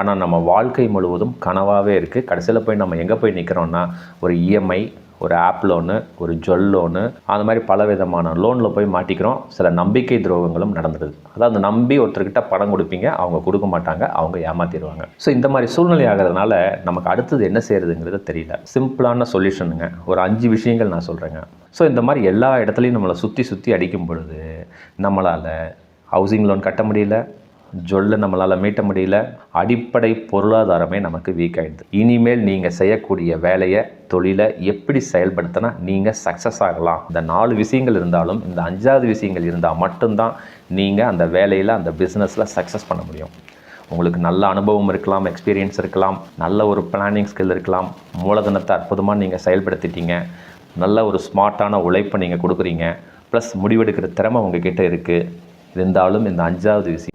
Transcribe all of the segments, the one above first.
ஆனால் நம்ம வாழ்க்கை முழுவதும் கனவாகவே இருக்குது கடைசியில் போய் நம்ம எங்கே போய் நிற்கிறோம்னா ஒரு இஎம்ஐ ஒரு ஆப் லோனு ஒரு ஜொல் லோனு அந்த மாதிரி பல விதமான லோனில் போய் மாட்டிக்கிறோம். சில நம்பிக்கை துரோகங்களும் நடந்துடுது அதாவது நம்பி ஒருத்தர்கிட்ட பணம் கொடுப்பீங்க அவங்க கொடுக்க மாட்டாங்க அவங்க ஏமாத்திடுவாங்க. ஸோ இந்த மாதிரி சூழ்நிலை ஆகிறதுனால நமக்கு அடுத்தது என்ன செய்யறதுங்கிறது தெரியல. சிம்பிளான சொல்யூஷனுங்க ஒரு அஞ்சு விஷயங்கள் நான் சொல்கிறேங்க ஸோ இந்த மாதிரி எல்லா இடத்துலையும் நம்மளை சுற்றி சுற்றி அடிக்கும் பொழுது நம்மளால் ஹவுசிங் லோன் கட்ட முடியல. ஜொல்லை நம்மளால் மீட்ட முடியல. அடிப்படை பொருளாதாரமே நமக்கு வீக் ஆகிடுது இனிமேல் நீங்கள் செய்யக்கூடிய வேலையை தொழிலை எப்படி செயல்படுத்தினா நீங்கள் சக்ஸஸ் ஆகலாம் இந்த நாலு விஷயங்கள் இருந்தாலும் இந்த அஞ்சாவது விஷயங்கள் இருந்தால் மட்டும்தான் நீங்கள் அந்த வேலையில் அந்த பிஸ்னஸில் சக்ஸஸ் பண்ண முடியும். உங்களுக்கு நல்ல அனுபவம் இருக்கலாம் எக்ஸ்பீரியன்ஸ் இருக்கலாம் நல்ல ஒரு பிளானிங் ஸ்கில் இருக்கலாம். மூலதனத்தை அற்புதமாக நீங்கள் செயல்படுத்திட்டீங்க. நல்ல ஒரு ஸ்மார்ட்டான உழைப்பை நீங்கள் கொடுக்குறீங்க. ப்ளஸ் முடிவெடுக்கிற திறமை உங்ககிட்ட இருக்குது இருந்தாலும் இந்த அஞ்சாவது விஷயம்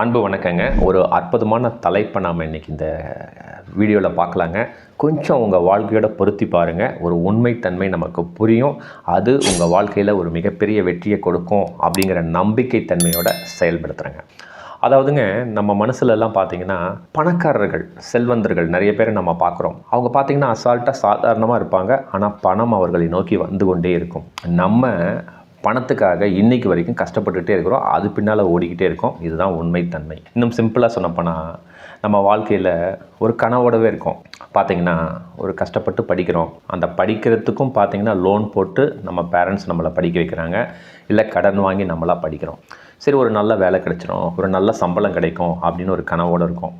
அன்பு வணக்கங்க. ஒரு அற்புதமான தலைப்பை நாம் இன்றைக்கி இந்த வீடியோவில் பார்க்கலாங்க. கொஞ்சம் உங்கள் வாழ்க்கையோட பொருத்தி பாருங்கள் ஒரு உண்மைத்தன்மை நமக்கு புரியும். அது உங்கள் வாழ்க்கையில் ஒரு மிகப்பெரிய வெற்றியை கொடுக்கும் அப்படிங்கிற நம்பிக்கை தன்மையோட செயல்படுத்துகிறேங்க அதாவதுங்க நம்ம மனசுலலாம் பார்த்திங்கன்னா பணக்காரர்கள் செல்வந்தர்கள் நிறைய பேரை நம்ம பார்க்குறோம் அவங்க பார்த்திங்கன்னா அசால்ட்டாக சாதாரணமாக இருப்பாங்க. ஆனால் பணம் அவர்களை நோக்கி வந்து கொண்டே இருக்கும். நம்ம பணத்துக்காக இன்னைக்கு வரைக்கும் கஷ்டப்பட்டுகிட்டே இருக்கிறோம். அது பின்னால் ஓடிக்கிட்டே இருக்கோம். இதுதான் உண்மைத்தன்மை இன்னும் சிம்பிளாக சொன்னப்போனால் நம்ம வாழ்க்கையில் ஒரு கனவோடவே இருக்கோம். பார்த்திங்கன்னா ஒரு கஷ்டப்பட்டு படிக்கிறோம். அந்த படிக்கிறதுக்கும் பார்த்தீங்கன்னா லோன் போட்டு நம்ம பேரண்ட்ஸ் நம்மளை படிக்க வைக்கிறாங்க. இல்லை கடன் வாங்கி நம்மளாக படிக்கிறோம். சரி ஒரு நல்ல வேலை கிடைச்சிரும். ஒரு நல்ல சம்பளம் கிடைக்கும். அப்படின்னு ஒரு கனவோடு இருக்கும்.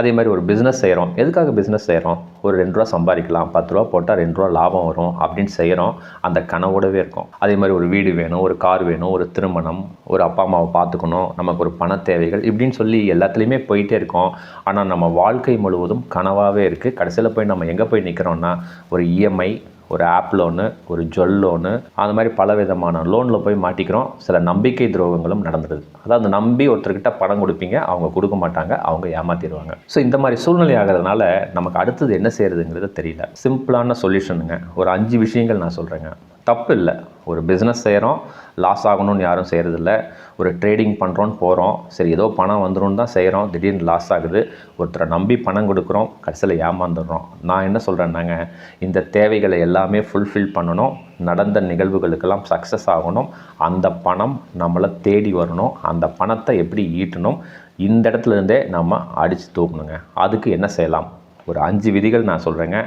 அதே மாதிரி ஒரு பிஸ்னஸ் செய்கிறோம் எதுக்காக பிஸ்னஸ் செய்கிறோம் ஒரு ரெண்டு ரூபா சம்பாதிக்கலாம் பத்து ரூபா போட்டால் ரெண்டு ரூபா லாபம் வரும் அப்படின்னு செய்கிறோம் அந்த கனவோடவே இருக்கும். அதே மாதிரி ஒரு வீடு வேணும் ஒரு கார் வேணும் ஒரு திருமணம் ஒரு அப்பா அம்மாவை பார்த்துக்கணும் நமக்கு ஒரு பண தேவைகள் இப்படின்னு சொல்லி எல்லாத்துலேயுமே போயிட்டே இருக்கோம். ஆனால் நம்ம வாழ்க்கை முழுவதும் கனவாகவே இருக்குது கடைசியில் போய் நம்ம எங்கே போய் நிற்கிறோம்னா ஒரு இஎம்ஐ ஒரு ஆப் லோனு ஒரு ஜுவல் லோனு அந்த மாதிரி பல விதமான லோனில் போய் மாட்டிக்கிறோம். சில நம்பிக்கை துரோகங்களும் நடந்துடுது அதாவது நம்பி ஒருத்தர்கிட்ட பணம் கொடுப்பீங்க அவங்க கொடுக்க மாட்டாங்க அவங்க ஏமாத்திடுவாங்க. ஸோ இந்த மாதிரி சூழ்நிலை ஆகிறதுனால நமக்கு அடுத்தது என்ன செய்யறதுங்கிறது தெரியல. சிம்பிளான சொல்யூஷனுங்க ஒரு அஞ்சு விஷயங்கள் நான் சொல்கிறேங்க தப்பு இல்லை ஒரு பிஸ்னஸ் செய்கிறோம் லாஸ் ஆகணும்னு யாரும் செய்கிறதில்ல ஒரு ட்ரேடிங் பண்ணுறோன்னு போகிறோம் சரி ஏதோ பணம் வந்துடும் தான் செய்கிறோம் திடீர்னு லாஸ் ஆகுது. ஒருத்தரை நம்பி பணம் கொடுக்குறோம் கடைசியில் ஏமாந்துடுறோம். நான் என்ன சொல்கிறேன்னாங்க இந்த தேவைகளை எல்லாமே ஃபுல்ஃபில் பண்ணணும். நடந்த நிகழ்வுகளுக்கெல்லாம் சக்ஸஸ் ஆகணும். அந்த பணம் நம்மளை தேடி வரணும். அந்த பணத்தை எப்படி ஈட்டணும்? இந்த இடத்துலேருந்தே நம்ம அடித்து தூக்கணுங்க. அதுக்கு என்ன செய்யலாம்? ஒரு அஞ்சு விதிகள் நான் சொல்கிறேங்க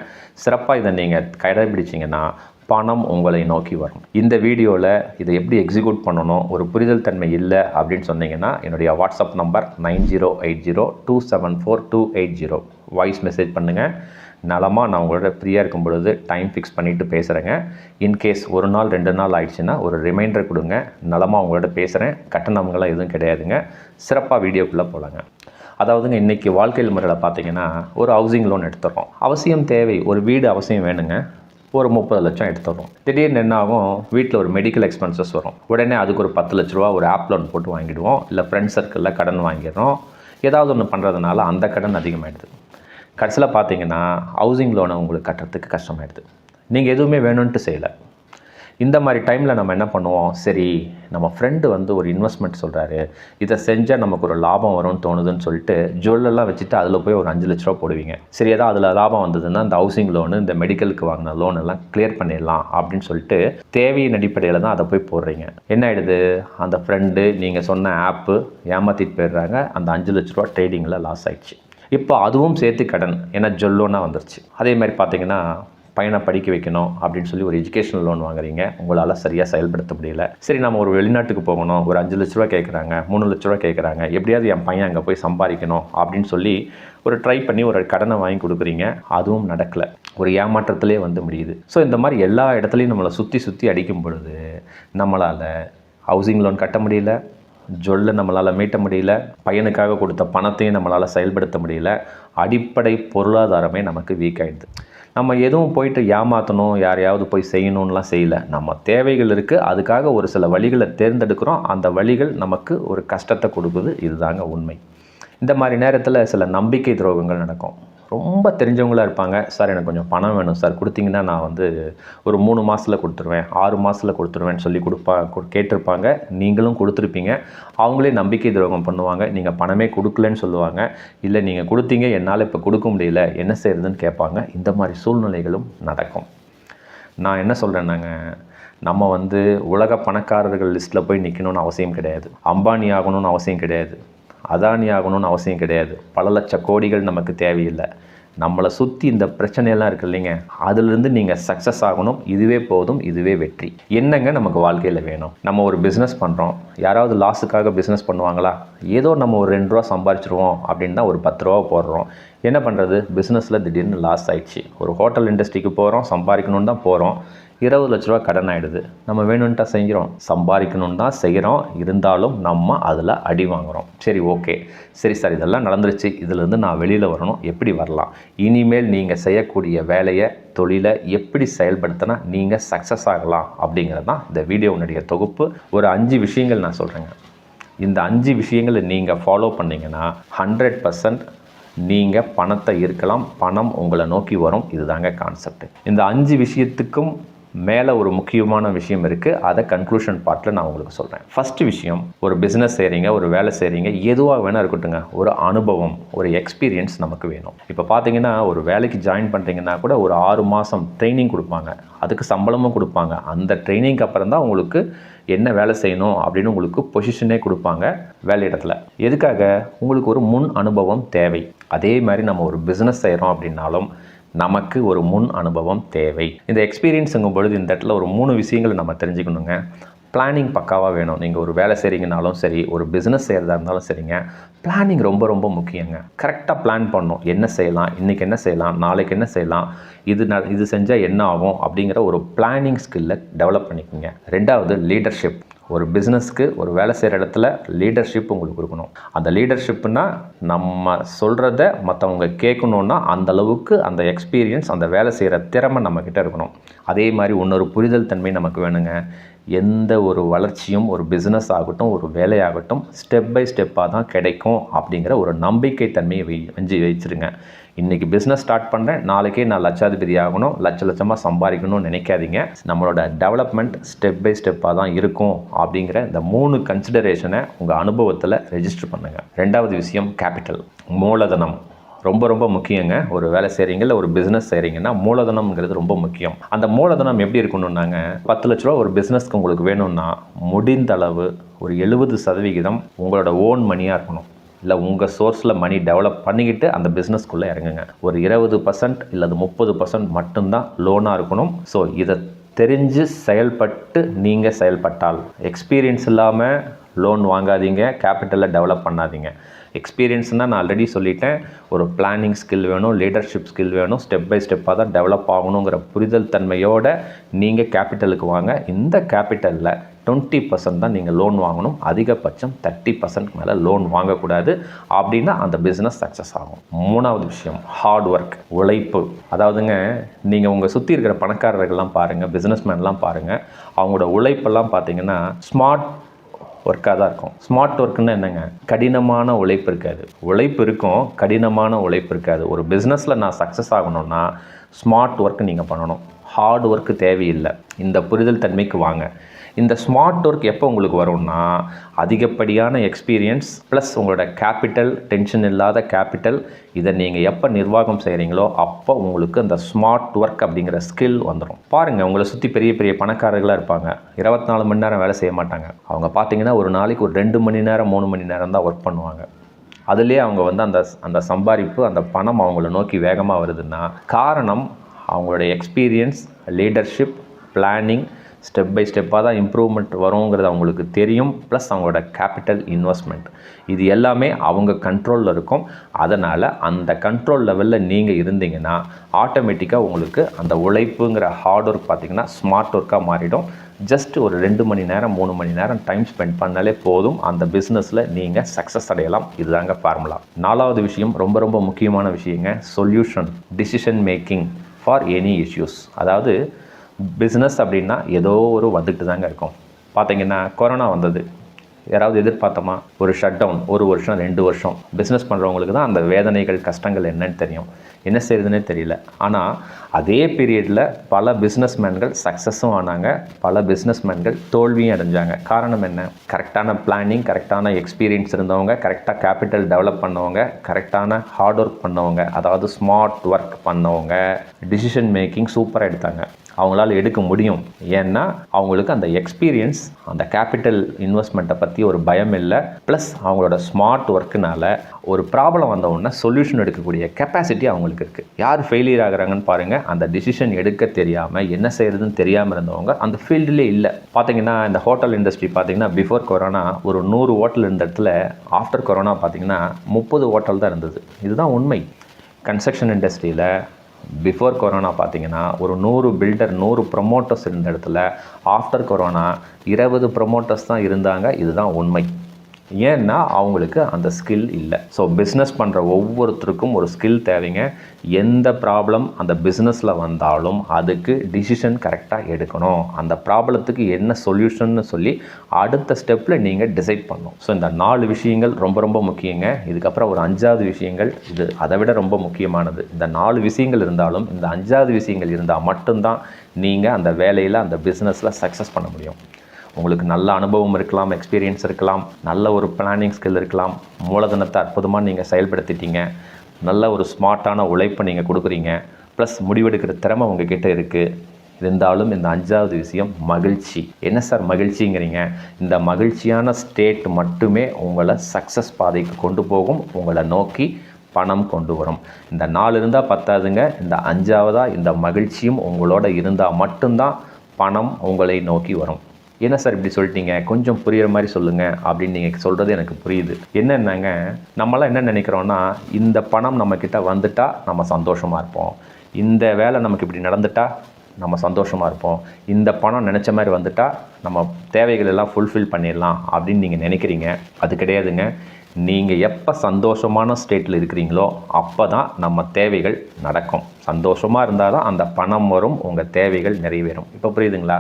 சிறப்பாக இதை நீங்கள் கடைபிடிச்சிங்கன்னா பணம் உங்களை நோக்கி வரும். இந்த வீடியோவில் இதை எப்படி எக்ஸிக்யூட் பண்ணணும் ஒரு புரிதல் தன்மை இல்லை அப்படின்னு சொன்னீங்கன்னா என்னுடைய WhatsApp number nine zero eight zero two seven four two eight zero. Voice message பண்ணுங்கள் நலமாக நான் உங்களோட ஃப்ரீயாக இருக்கும் பொழுது டைம் ஃபிக்ஸ் பண்ணிவிட்டு பேசுகிறேங்க இன்கேஸ் ஒரு நாள் ரெண்டு நாள் ஆயிடுச்சுன்னா ஒரு ரிமைண்டர் கொடுங்க. நலமாக உங்களோட பேசுகிறேன் கட்டணங்கள்லாம் எதுவும் கிடையாதுங்க. சிறப்பாக வீடியோக்குள்ளே போகலாங்க அதாவதுங்க இன்றைக்கி வாழ்க்கையில் முறையில் பார்த்தீங்கன்னா ஒரு ஹவுசிங் லோன் எடுத்துடுறோம். அவசியம் தேவை. ஒரு வீடு அவசியம் வேணுங்க. ஒரு முப்பது லட்சம் எடுத்துடுறோம் திடீர்னு என்ன ஆகும்? வீட்டில் ஒரு மெடிக்கல் எக்ஸ்பென்சஸ் வரும். உடனே அதுக்கு ஒரு பத்து லட்ச ரூபா ஒரு ஆப் லோன் போட்டு வாங்கிடுவோம். இல்லை ஃப்ரெண்ட் சர்க்கிளில் கடன் வாங்கிடுறோம். ஏதாவது ஒன்று பண்ணுறதுனால அந்த கடன் அதிகமாகிடுது கடைசியில் பார்த்தீங்கன்னா ஹவுசிங் லோனை உங்களுக்கு கட்டுறதுக்கு கஷ்டமாயிடுது. நீங்கள் எதுவுமே வேணும்ன்ட்டு செய்யலை. இந்த மாதிரி டைமில் நம்ம என்ன பண்ணுவோம்? சரி நம்ம ஃப்ரெண்டு வந்து ஒரு இன்வெஸ்ட்மெண்ட் சொல்கிறாரு இதை செஞ்சால் நமக்கு ஒரு லாபம் வரும்னு தோணுதுன்னு சொல்லிட்டு ஜுவல்லெல்லாம் வச்சுட்டு அதில் போய் ஒரு அஞ்சு லட்ச ரூபா போடுவீங்க. சரி ஏதாவது அதில் லாபம் வந்ததுன்னா இந்த ஹவுசிங் லோனு இந்த மெடிக்கலுக்கு வாங்கின லோன் எல்லாம் கிளியர் பண்ணிடலாம் அப்படின்னு சொல்லிட்டு தேவையின் அடிப்படையில் தான் அதை போய் போடுறீங்க. என்ன ஆகிடுது அந்த ஃப்ரெண்டு நீங்கள் சொன்ன ஆப்பு ஏமாற்றிட்டு போயிடுறாங்க. அந்த அஞ்சு லட்ச ரூபா ட்ரேடிங்கில் லாஸ் ஆகிடுச்சு இப்போ அதுவும் சேர்த்து கடன் ஏன்னா ஜொல்லோன்னா வந்துருச்சு. அதே மாதிரி பார்த்தீங்கன்னா பையனை படிக்க வைக்கணும் அப்படின்னு சொல்லி ஒரு எஜுகேஷனல் லோன் வாங்குறீங்க. உங்களால் சரியாக செயல்படுத்த முடியல. சரி நம்ம ஒரு வெளிநாட்டுக்கு போகணும். ஒரு அஞ்சு லட்ச ரூபா கேட்குறாங்க மூணு லட்ச ரூபா கேட்குறாங்க எப்படியாவது என் பையன் அங்கே போய் சம்பாதிக்கணும் அப்படின்னு சொல்லி ஒரு ட்ரை பண்ணி ஒரு கடனை வாங்கி கொடுக்குறீங்க. அதுவும் நடக்கலை. ஒரு ஏமாற்றத்திலே வந்து முடியுது. ஸோ இந்த மாதிரி எல்லா இடத்துலையும் நம்மளை சுற்றி சுற்றி அடிக்கும் பொழுது நம்மளால் ஹவுசிங் லோன் கட்ட முடியல. ஜொல்லை நம்மளால் மீட்ட முடியல. பையனுக்காக கொடுத்த பணத்தையும் நம்மளால் செயல்படுத்த முடியல. அடிப்படை பொருளாதாரமே நமக்கு வீக் ஆகிடுது நம்ம எதுவும் போயிட்டு ஏமாற்றணும் யாரையாவது போய் செய்யணும்லாம் செய்யலை. நம்ம தேவைகள் இருக்குது அதுக்காக ஒரு சில வழிகளை தேர்ந்தெடுக்கிறோம். அந்த வழிகள் நமக்கு ஒரு கஷ்டத்தை கொடுக்குது. இதுதாங்க உண்மை. இந்த மாதிரி நேரத்தில் சில நம்பிக்கை துரோகங்கள் நடக்கும். ரொம்ப தெரிஞ்சவங்களா இருப்பாங்க. சார் எனக்கு கொஞ்சம் பணம் வேணும் சார். கொடுத்தீங்கன்னா நான் வந்து ஒரு மூணு மாதத்தில் கொடுத்துருவேன். ஆறு மாதத்தில் கொடுத்துருவேன்னு சொல்லி கொடுப்பா கேட்டிருப்பாங்க. நீங்களும் கொடுத்துருப்பீங்க. அவங்களே நம்பிக்கை துரோகம் பண்ணுவாங்க. நீங்கள் பணமே கொடுக்கலன்னு சொல்லுவாங்க. இல்லை நீங்கள் கொடுத்தீங்க. என்னால் இப்போ கொடுக்க முடியல. என்ன செய்கிறதுன்னு கேட்பாங்க. இந்த மாதிரி சூழ்நிலைகளும் நடக்கும். நான் என்ன சொல்கிறேன்னாங்க நம்ம வந்து உலக பணக்காரர்கள் லிஸ்ட்டில் போய் நிற்கணும்னு அவசியம் கிடையாது. அம்பானி ஆகணும்னு அவசியம் கிடையாது. அதானி ஆகணும்னு அவசியம் கிடையாது. பல லட்ச கோடிகள் நமக்கு தேவையில்லை. நம்மளை சுற்றி இந்த பிரச்சனையெல்லாம் இருக்கு இல்லைங்க. அதுலேருந்து நீங்கள் சக்ஸஸ் ஆகணும். இதுவே போதும் இதுவே வெற்றி. என்னங்க நமக்கு வாழ்க்கையில் வேணும்? நம்ம ஒரு பிஸ்னஸ் பண்ணுறோம் யாராவது லாஸுக்காக பிஸ்னஸ் பண்ணுவாங்களா? ஏதோ நம்ம ஒரு ரெண்டு ரூபா சம்பாரிச்சிருவோம் அப்படின்னு தான் ஒரு பத்து ரூபா போடுறோம். என்ன பண்ணுறது பிஸ்னஸில் திடீர்னு லாஸ் ஆயிடுச்சு. ஒரு ஹோட்டல் இண்டஸ்ட்ரிக்கு போகிறோம் சம்பாதிக்கணுன்னு தான் போகிறோம் இருபது லட்ச ரூபா கடன் ஆகிடுது நம்ம வேணும்ன்ட்டா செய்கிறோம். சம்பாதிக்கணுன்னு தான் செய்கிறோம். இருந்தாலும் நம்ம அதில் அடி வாங்குகிறோம் சரி ஓகே. சரி சார் இதெல்லாம் நடந்துருச்சு. இதுலேருந்து நான் வெளியில் வரணும். எப்படி வரலாம்? இனிமேல் நீங்கள் செய்யக்கூடிய வேலையை தொழிலை எப்படி செயல்படுத்தினா நீங்கள் சக்ஸஸ் ஆகலாம் அப்படிங்கிறது தான் இந்த வீடியோனுடைய தொகுப்பு. ஒரு அஞ்சு விஷயங்கள் நான் சொல்கிறேங்க இந்த அஞ்சு விஷயங்களை நீங்கள் ஃபாலோ பண்ணிங்கன்னா ஹண்ட்ரட் பர்சன்ட் நீங்கள் பணத்தை இருக்கலாம் பணம் உங்களை நோக்கி வரும். இதுதாங்க கான்செப்ட் இந்த அஞ்சு விஷயத்துக்கும் மேலே ஒரு முக்கியமான விஷயம் இருக்குது அதை கன்க்ளூஷன் பார்ட்டில் நான் உங்களுக்கு சொல்கிறேன் ஃபஸ்ட்டு விஷயம் ஒரு பிஸ்னஸ் செய்கிறீங்க ஒரு வேலை செய்கிறீங்க எதுவாக வேணால் இருக்கட்டுங்க ஒரு அனுபவம் ஒரு எக்ஸ்பீரியன்ஸ் நமக்கு வேணும். இப்போ பார்த்தீங்கன்னா ஒரு வேலைக்கு ஜாயின் பண்ணுறீங்கன்னா கூட ஒரு ஆறு மாதம் ட்ரைனிங் கொடுப்பாங்க. அதுக்கு சம்பளமும் கொடுப்பாங்க. அந்த ட்ரைனிங்க்கு அப்புறம் தான் உங்களுக்கு என்ன வேலை செய்யணும் அப்படின்னு உங்களுக்கு பொசிஷனே கொடுப்பாங்க வேலை இடத்துல. எதுக்காக? உங்களுக்கு ஒரு முன் அனுபவம் தேவை. அதே மாதிரி நம்ம ஒரு பிஸ்னஸ் செய்கிறோம் அப்படின்னாலும் நமக்கு ஒரு முன் அனுபவம் தேவை. இந்த எக்ஸ்பீரியன்ஸுங்கும் பொழுது இந்த இடத்துல ஒரு மூணு விஷயங்களை நம்ம தெரிஞ்சுக்கணுங்க. பிளானிங் பக்காவாக வேணும். நீங்கள் ஒரு வேலை செய்கிறீங்கனாலும் சரி ஒரு பிஸ்னஸ் செய்கிறதா இருந்தாலும் சரிங்க. பிளானிங் ரொம்ப ரொம்ப முக்கியங்க. கரெக்டாக பிளான் பண்ணணும். என்ன செய்யலாம்? இன்றைக்கி என்ன செய்யலாம்? நாளைக்கு என்ன செய்யலாம்? இது ந இது செஞ்சால் என்ன ஆகும்? அப்படிங்கிற ஒரு பிளானிங் ஸ்கில்லை டெவலப் பண்ணிக்கோங்க. ரெண்டாவது லீடர்ஷிப் ஒரு பிஸ்னஸ்க்கு ஒரு வேலை செய்கிற இடத்துல லீடர்ஷிப் உங்களுக்கு இருக்கணும் அந்த லீடர்ஷிப்னால் நம்ம சொல்கிறத மற்றவங்க கேட்கணுன்னா அந்த அளவுக்கு அந்த எக்ஸ்பீரியன்ஸ் அந்த வேலை செய்கிற திறமை நம்மக்கிட்ட இருக்கணும். அதே மாதிரி இன்னொரு புரிதல் தன்மை நமக்கு வேணுங்க. எந்த ஒரு வளர்ச்சியும் ஒரு பிஸ்னஸ் ஆகட்டும் ஒரு வேலையாகட்டும் ஸ்டெப் பை ஸ்டெப்பாக தான் கிடைக்கும் அப்படிங்கிற ஒரு நம்பிக்கை தன்மையை வை வஞ்சு வச்சுருங்க. இன்றைக்கி பிஸ்னஸ் ஸ்டார்ட் பண்ணுறேன் நாளைக்கே நான் லட்சாதிபதி ஆகணும். லட்ச லட்சமாக சம்பாதிக்கணும்னு நினைக்காதீங்க. நம்மளோட டெவலப்மெண்ட் ஸ்டெப் பை ஸ்டெப்பாக தான் இருக்கும் அப்படிங்கிற இந்த மூணு கன்சிடரேஷனை உங்கள் அனுபவத்தில் ரெஜிஸ்டர் பண்ணுங்கள் ரெண்டாவது விஷயம் கேபிட்டல் மூலதனம். ரொம்ப ரொம்ப முக்கியங்க. ஒரு வேலை செய்கிறீங்க இல்லை ஒரு பிஸ்னஸ் செய்கிறீங்கன்னா மூலதனம்ங்கிறது ரொம்ப முக்கியம். அந்த மூலதனம் எப்படி இருக்கணும்னாங்க பத்து லட்ச ரூபா ஒரு பிஸ்னஸ்க்கு உங்களுக்கு வேணும்னா முடிந்த அளவு ஒரு எழுபது சதவிகிதம் உங்களோட ஓன் மணியாக இருக்கணும். இல்லை உங்கள் சோர்ஸில் மணி டெவலப் பண்ணிக்கிட்டு அந்த பிஸ்னஸ்க்குள்ளே இறங்குங்க. ஒரு இருபது பர்சன்ட் இல்லது முப்பது பர்சன்ட் மட்டும்தான் லோனாக இருக்கணும். ஸோ இதை தெரிஞ்சு செயல்பட்டு நீங்கள் செயல்பட்டால். எக்ஸ்பீரியன்ஸ் இல்லாமல் லோன் வாங்காதீங்க கேபிட்டலை டெவலப் பண்ணாதீங்க. எக்ஸ்பீரியன்ஸ்னால் நான் ஆல்ரெடி சொல்லிட்டேன். ஒரு பிளானிங் ஸ்கில் வேணும் லீடர்ஷிப் ஸ்கில் வேணும் ஸ்டெப் பை ஸ்டெப்பாக தான் டெவலப் ஆகணுங்கிற புரிதல் தன்மையோட நீங்கள் கேபிட்டலுக்கு வாங்க. இந்த கேபிட்டலில் டுவெண்ட்டி பர்சன்ட் தான் நீங்கள் லோன் வாங்கணும். அதிகபட்சம் தேர்ட்டி பர்சன்ட் மேலே லோன் வாங்கக்கூடாது. அப்படின்னா அந்த பிஸ்னஸ் சக்ஸஸ் ஆகும். மூணாவது விஷயம் ஹார்ட் ஒர்க் உழைப்பு. அதாவதுங்க நீங்கள் உங்கள் சுற்றி இருக்கிற பணக்காரர்கள்லாம் பாருங்கள் பிஸ்னஸ்மேன்லாம் பாருங்கள் அவங்களோட உழைப்பெல்லாம் பார்த்தீங்கன்னா ஸ்மார்ட் ஒர்க்காக தான் இருக்கும். ஸ்மார்ட் ஒர்க்குன்னா என்னங்க? கடினமான உழைப்பு இருக்காது. உழைப்பு இருக்கும் கடினமான உழைப்பு இருக்காது. ஒரு பிஸ்னஸில் நான் சக்ஸஸ் ஆகணும்னா ஸ்மார்ட் ஒர்க் நீங்கள் பண்ணணும். ஹார்ட் ஒர்க்கு தேவையில்லை. இந்த புரிதல் தன்மைக்கு வாங்க. இந்த ஸ்மார்ட் ஒர்க் எப்போ உங்களுக்கு வரும்னா அதிகப்படியான எக்ஸ்பீரியன்ஸ் ப்ளஸ் உங்களோட கேபிட்டல் டென்ஷன் இல்லாத கேபிட்டல் இதை நீங்கள் எப்போ நிர்வாகம் செய்கிறீங்களோ அப்போ உங்களுக்கு அந்த ஸ்மார்ட் ஒர்க் அப்படிங்கிற ஸ்கில் வந்துடும் பாருங்கள் உங்களை சுற்றி பெரிய பெரிய பணக்காரர்களாக இருப்பாங்க. இருபத்தி நாலு மணி நேரம் வேலை செய்ய மாட்டாங்க. அவங்க பார்த்தீங்கன்னா ஒரு நாளைக்கு ஒரு ரெண்டு மணி நேரம் மூணு மணி நேரம் தான் ஒர்க் பண்ணுவாங்க. அதுலேயே அவங்க வந்து அந்த அந்த சம்பாதிப்பு அந்த பணம் அவங்கள நோக்கி வேகமாக வருதுன்னா காரணம் அவங்களுடைய experience leadership planning step by ஸ்டெப்பாக தான் இம்ப்ரூவ்மெண்ட் வருங்கிறது அவங்களுக்கு தெரியும். ப்ளஸ் அவங்களோட கேபிட்டல் இன்வெஸ்ட்மெண்ட் இது எல்லாமே அவங்க கண்ட்ரோலில் இருக்கும். அதனால் அந்த கண்ட்ரோல் லெவலில் நீங்கள் இருந்தீங்கன்னா ஆட்டோமேட்டிக்காக உங்களுக்கு அந்த உழைப்புங்கிற ஹார்ட் ஒர்க் பார்த்திங்கன்னா ஸ்மார்ட் ஒர்க்காக மாறிடும். ஜஸ்ட் ஒரு ரெண்டு மணி நேரம் மூணு மணி நேரம் டைம் ஸ்பெண்ட் பண்ணாலே போதும். அந்த பிஸ்னஸில் நீங்கள் சக்ஸஸ் அடையலாம். இதுதாங்க ஃபார்முலா நாலாவது விஷயம் ரொம்ப ரொம்ப முக்கியமான விஷயங்க solution decision making for any issues அதாவது பிஸ்னஸ் அப்படின்னா ஏதோ ஒரு வந்துட்டு தாங்க இருக்கும். பார்த்தீங்கன்னா கொரோனா வந்தது. யாராவது எதிர்பார்த்தோமா? ஒரு ஷட் டவுன் ஒரு வருஷம் ரெண்டு வருஷம். பிஸ்னஸ் பண்ணுறவங்களுக்கு தான் அந்த வேதனைகள் கஷ்டங்கள் என்னன்னு தெரியும். என்ன செய்யுதுன்னே தெரியல. ஆனால் அதே பீரியடில் பல பிஸ்னஸ்மேன்கள் சக்ஸஸும் ஆனாங்க. பல பிஸ்னஸ்மேன்கள் தோல்வியும் அடைஞ்சாங்க. காரணம் என்ன? கரெக்டான பிளானிங் கரெக்டான எக்ஸ்பீரியன்ஸ் இருந்தவங்க கரெக்டாக கேபிட்டல் டெவலப் பண்ணவங்க கரெக்டான ஹார்ட் ஒர்க் பண்ணவங்க அதாவது ஸ்மார்ட் ஒர்க் பண்ணவங்க டிசிஷன் மேக்கிங் சூப்பராக எடுத்தாங்க. அவங்களால எடுக்க முடியும். ஏன்னா அவங்களுக்கு அந்த எக்ஸ்பீரியன்ஸ் அந்த கேபிட்டல் இன்வெஸ்ட்மெண்ட்டை பற்றி ஒரு பயம் இல்லை. ப்ளஸ் அவங்களோட ஸ்மார்ட் ஒர்க்குனால ஒரு ப்ராப்ளம் வந்தவுடனே சொல்யூஷன் எடுக்கக்கூடிய கெப்பாசிட்டி அவங்களுக்கு இருக்குது யார் ஃபெயிலியர் ஆகிறாங்கன்னு பாருங்கள் அந்த டிசிஷன் எடுக்க தெரியாமல் என்ன செய்கிறதுன்னு தெரியாமல் இருந்தவங்க அந்த ஃபீல்டுலே இல்லை. பார்த்தீங்கன்னா இந்த ஹோட்டல் இண்டஸ்ட்ரி பார்த்தீங்கன்னா பிஃபோர் கொரோனா ஒரு நூறு ஹோட்டல் இருந்த இடத்துல ஆஃப்டர் கொரோனா பார்த்தீங்கன்னா முப்பது ஹோட்டல் தான் இருந்தது. இதுதான் உண்மை. கன்ஸ்ட்ரக்ஷன் இண்டஸ்ட்ரியில் பிஃபோர் கொரோனா பார்த்தீங்கன்னா ஒரு நூறு பில்டர் நூறு ப்ரொமோட்டர்ஸ் இருந்த இடத்துல ஆஃப்டர் கொரோனா இருபது ப்ரொமோட்டர்ஸ் தான் இருந்தாங்க. இதுதான் உண்மை. ஏன்னா அவங்களுக்கு அந்த ஸ்கில் இல்லை. ஸோ பிஸ்னஸ் பண்ணுற ஒவ்வொருத்தருக்கும் ஒரு ஸ்கில் தேவைங்க. எந்த ப்ராப்ளம் அந்த பிஸ்னஸில் வந்தாலும் அதுக்கு டிசிஷன் கரெக்டாக எடுக்கணும். அந்த ப்ராப்ளத்துக்கு என்ன சொல்யூஷன்னு சொல்லி அடுத்த ஸ்டெப்பில் நீங்கள் டிசைட் பண்ணணும். ஸோ இந்த நாலு விஷயங்கள் ரொம்ப ரொம்ப முக்கியங்க. இதுக்கப்புறம் ஒரு அஞ்சாவது விஷயங்கள். இது அதை விட ரொம்ப முக்கியமானது. இந்த நாலு விஷயங்கள் இருந்தாலும் இந்த அஞ்சாவது விஷயங்கள் இருந்தால் மட்டும்தான் நீங்கள் அந்த வேலையில் அந்த பிஸ்னஸில் சக்ஸஸ் பண்ண முடியும். உங்களுக்கு நல்ல அனுபவம் இருக்கலாம் எக்ஸ்பீரியன்ஸ் இருக்கலாம் நல்ல ஒரு பிளானிங் ஸ்கில் இருக்கலாம் மூலதனத்தை அற்புதமாக நீங்கள் செயல்படுத்திட்டீங்க நல்ல ஒரு ஸ்மார்ட்டான உழைப்பை நீங்கள் கொடுக்குறீங்க ப்ளஸ் முடிவெடுக்கிற திறமை உங்ககிட்ட இருக்குது இருந்தாலும் இந்த அஞ்சாவது விஷயம் மகிழ்ச்சி. என்ன சார் மகிழ்ச்சிங்கிறீங்க? இந்த மகிழ்ச்சியான ஸ்டேட் மட்டுமே உங்களை சக்ஸஸ் பாதைக்கு கொண்டு போகும் உங்களை நோக்கி பணம் கொண்டு வரும். இந்த நாலு இருந்தால் பத்தாதுங்க இந்த அஞ்சாவதாக இந்த மகிழ்ச்சியும் உங்களோட இருந்தால் மட்டும்தான் பணம் உங்களை நோக்கி வரும். என்ன சார் இப்படி சொல்லிட்டீங்க? கொஞ்சம் புரியுற மாதிரி சொல்லுங்கள் அப்படின்னு நீங்கள் சொல்கிறது எனக்கு புரியுது. என்னென்னாங்க நம்மளாம் என்ன நினைக்கிறோன்னா இந்த பணம் நம்மக்கிட்ட வந்துட்டா நம்ம சந்தோஷமாக இருப்போம். இந்த வேலை நமக்கு இப்படி நடந்துட்டா நம்ம சந்தோஷமாக இருப்போம். இந்த பணம் நினச்ச மாதிரி வந்துட்டால் நம்ம தேவைகள் எல்லாம் ஃபுல்ஃபில் பண்ணிடலாம் அப்படின்னு நீங்கள் நினைக்கிறீங்க. அது கிடையாதுங்க. நீங்கள் எப்போ சந்தோஷமான ஸ்டேட்டில் இருக்கிறீங்களோ அப்போ தான் நம்ம தேவைகள் நடக்கும். சந்தோஷமாக இருந்தால் தான் அந்த பணம் வரும் உங்கள் தேவைகள் நிறைவேறும். இப்போ புரியுதுங்களா?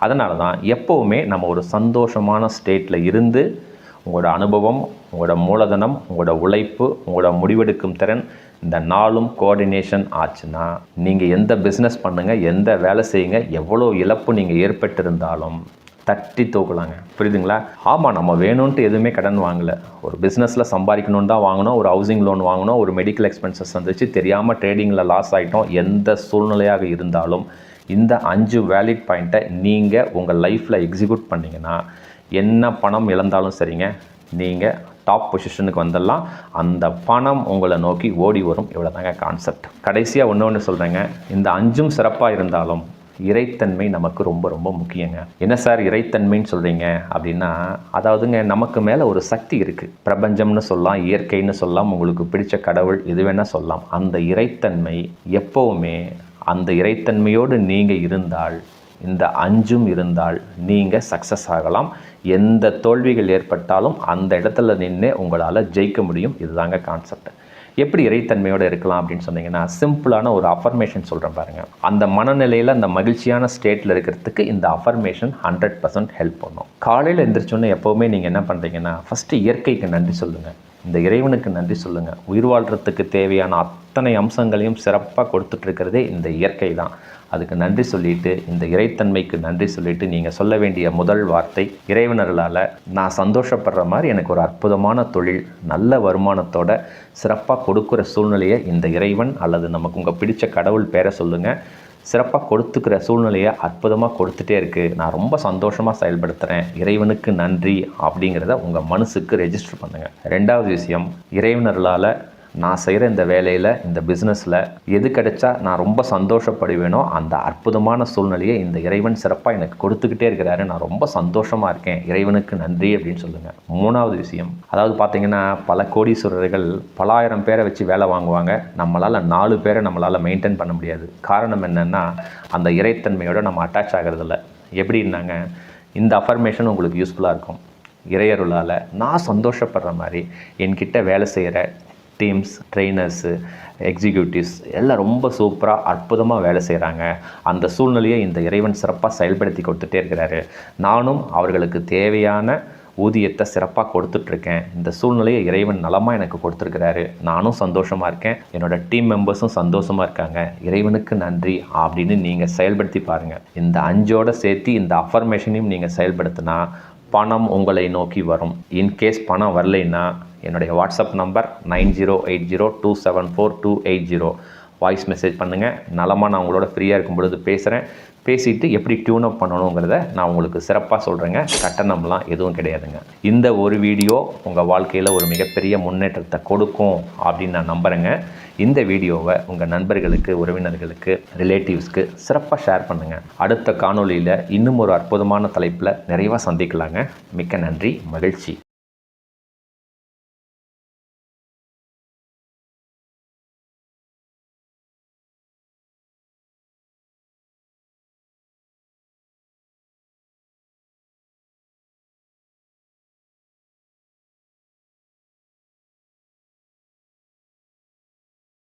அதனால தான் எப்போவுமே நம்ம ஒரு சந்தோஷமான ஸ்டேட்டில் இருந்து உங்களோட அனுபவம் உங்களோட மூலதனம் உங்களோட உழைப்பு உங்களோட முடிவெடுக்கும் திறன் இந்த நாளும் கோஆர்டினேஷன் ஆச்சுன்னா நீங்கள் எந்த பிஸ்னஸ் பண்ணுங்கள் எந்த வேலை செய்யுங்க எவ்வளோ இழப்பு நீங்கள் ஏற்பட்டிருந்தாலும் தட்டி தூக்கலாங்க. புரியுதுங்களா? ஆமாம் நம்ம வேணும்ன்ட்டு எதுவுமே கடன் வாங்கலை. ஒரு பிஸ்னஸில் சம்பாதிக்கணுன்னு தான் வாங்கினோம் ஒரு ஹவுசிங் லோன் வாங்கினோம் ஒரு மெடிக்கல் எக்ஸ்பென்சஸ் வந்துச்சு தெரியாமல் ட்ரேடிங்கில் லாஸ் ஆகிட்டோம் எந்த சூழ்நிலையாக இருந்தாலும் இந்த அஞ்சு வேலிட் பாயிண்ட்டை நீங்கள் உங்கள் லைஃப்பில் எக்ஸிக்யூட் பண்ணிங்கன்னா என்ன பணம் இழந்தாலும் சரிங்க. நீங்கள் டாப் பொசிஷனுக்கு வந்துடலாம். அந்த பணம் உங்களை நோக்கி ஓடி வரும். இவ்வளோ தாங்க கான்செப்ட் கடைசியாக ஒன்று ஒன்று சொல்கிறேங்க இந்த அஞ்சும் சிறப்பாக இருந்தாலும் இறைத்தன்மை நமக்கு ரொம்ப ரொம்ப முக்கியங்க. என்ன சார் இறைத்தன்மைன்னு சொல்கிறீங்க அப்படின்னா அதாவதுங்க நமக்கு மேலே ஒரு சக்தி இருக்குது பிரபஞ்சம்னு சொல்லலாம் இயற்கைன்னு சொல்லலாம் உங்களுக்கு பிடிச்ச கடவுள் எது வேணால் சொல்லலாம். அந்த இறைத்தன்மை எப்போவுமே அந்த இறைத்தன்மையோடு நீங்கள் இருந்தால் இந்த அஞ்சும் இருந்தால் நீங்கள் சக்ஸஸ் ஆகலாம். எந்த தோல்விகள் ஏற்பட்டாலும் அந்த இடத்துல நின்று உங்களால் ஜெயிக்க முடியும். இதுதாங்க கான்செப்ட் எப்படி இறைத்தன்மையோடு இருக்கலாம் அப்படின்னு சொன்னீங்கன்னா சிம்பிளான ஒரு அஃபர்மேஷன் சொல்கிறேன் பாருங்கள் அந்த மனநிலையில் அந்த மகிழ்ச்சியான ஸ்டேட்டில் இருக்கிறதுக்கு இந்த அஃபர்மேஷன் ஹண்ட்ரட் பர்சன்ட் ஹெல்ப் பண்ணும். காலையில் எந்திரிச்சோன்னே எப்போவுமே நீங்கள் என்ன பண்ணுறீங்கன்னா ஃபஸ்ட்டு இயற்கைக்கு நன்றி சொல்லுங்கள் இந்த இறைவனுக்கு நன்றி சொல்லுங்கள் உயிர் வாழ்கிறதுக்கு தேவையான அத்தனை அம்சங்களையும் சிறப்பாக கொடுத்துட்ருக்கிறதே இந்த இயற்கை தான். அதுக்கு நன்றி சொல்லிட்டு இந்த இறைத்தன்மைக்கு நன்றி சொல்லிட்டு நீங்கள் சொல்ல வேண்டிய முதல் வார்த்தை இறைவனர்களால் நான் சந்தோஷப்படுற மாதிரி எனக்கு ஒரு அற்புதமான தொழில் நல்ல வருமானத்தோட சிறப்பாக கொடுக்குற சூழ்நிலையை இந்த இறைவன் அல்லது நமக்கு உங்கள் பிடித்த கடவுள் பேரை சொல்லுங்கள் சிறப்பாக கொடுத்துக்கிற சூழ்நிலையை அற்புதமாக கொடுத்துட்டே இருக்குது நான் ரொம்ப சந்தோஷமாக செயல்படுத்துகிறேன் இறைவனுக்கு நன்றி அப்படிங்கிறத உங்கள் மனசுக்கு ரெஜிஸ்டர் பண்ணுங்கள் ரெண்டாவது விஷயம் இறைவனர்களால் நான் செய்கிற இந்த வேலையில் இந்த பிஸ்னஸில் எது கிடைச்சா நான் ரொம்ப சந்தோஷப்படுவேனோ அந்த அற்புதமான சூழ்நிலையை இந்த இறைவன் சிறப்பாக எனக்கு கொடுத்துக்கிட்டே இருக்கிறாரு. நான் ரொம்ப சந்தோஷமாக இருக்கேன். இறைவனுக்கு நன்றி அப்படின்னு சொல்லுங்கள் மூணாவது விஷயம் அதாவது பார்த்தீங்கன்னா பல கோடீஸ்வரர்கள் பலாயிரம் பேரை வச்சு வேலை வாங்குவாங்க. நம்மளால் நாலு பேரை நம்மளால் மெயின்டைன் பண்ண முடியாது. காரணம் என்னென்னா அந்த இறைத்தன்மையோடு நம்ம அட்டாச் ஆகிறதில்ல. எப்படின்னாங்க இந்த அஃபர்மேஷன் உங்களுக்கு யூஸ்ஃபுல்லாக இருக்கும். இறையருளால் நான் சந்தோஷப்படுற மாதிரி என்கிட்ட வேலை செய்கிற டீம்ஸ் ட்ரெயினர்ஸு எக்ஸிக்யூட்டிவ்ஸ் எல்லாம் ரொம்ப சூப்பராக அற்புதமாக வேலை செய்கிறாங்க அந்த சூழ்நிலையை இந்த இறைவன் சிறப்பாக செயல்படுத்தி கொடுத்துட்டே இருக்கிறாரு. நானும் அவர்களுக்கு தேவையான ஊதியத்தை சிறப்பாக கொடுத்துட்ருக்கேன். இந்த சூழ்நிலையை இறைவன் நலமாக எனக்கு கொடுத்துருக்கிறாரு. நானும் சந்தோஷமாக இருக்கேன். என்னோட டீம் மெம்பர்ஸும் சந்தோஷமாக இருக்காங்க. இறைவனுக்கு நன்றி அப்படின்னு நீங்கள் செயல்படுத்தி பாருங்கள் இந்த அஞ்சோட சேர்த்து இந்த அஃபர்மேஷனையும் நீங்கள் செயல்படுத்தினா பணம் உங்களை நோக்கி வரும். இன்கேஸ் பணம் வரலைன்னா என்னுடைய WhatsApp number nine zero eight zero two seven four two eight zero voice message பண்ணுங்கள் நலமாக நான் உங்களோட ஃப்ரீயாக இருக்கும் பொழுது பேசுகிறேன் பேசிட்டு எப்படி டியூன் அப் பண்ணணுங்கிறத நான் உங்களுக்கு சிறப்பாக சொல்கிறேங்க கட்டணம்லாம் எதுவும் கிடையாதுங்க. இந்த ஒரு வீடியோ உங்கள் வாழ்க்கையில் ஒரு மிகப்பெரிய முன்னேற்றத்தை கொடுக்கும் அப்படின்னு நான் நம்புகிறேங்க இந்த வீடியோவை உங்கள் நண்பர்களுக்கு உறவினர்களுக்கு ரிலேட்டிவ்ஸ்க்கு சிறப்பாக ஷேர் பண்ணுங்கள் அடுத்த காணொளியில் இன்னும் ஒரு அற்புதமான தலைப்பில் நிறைவாக சந்திக்கலாங்க. மிக்க நன்றி மகிழ்ச்சி.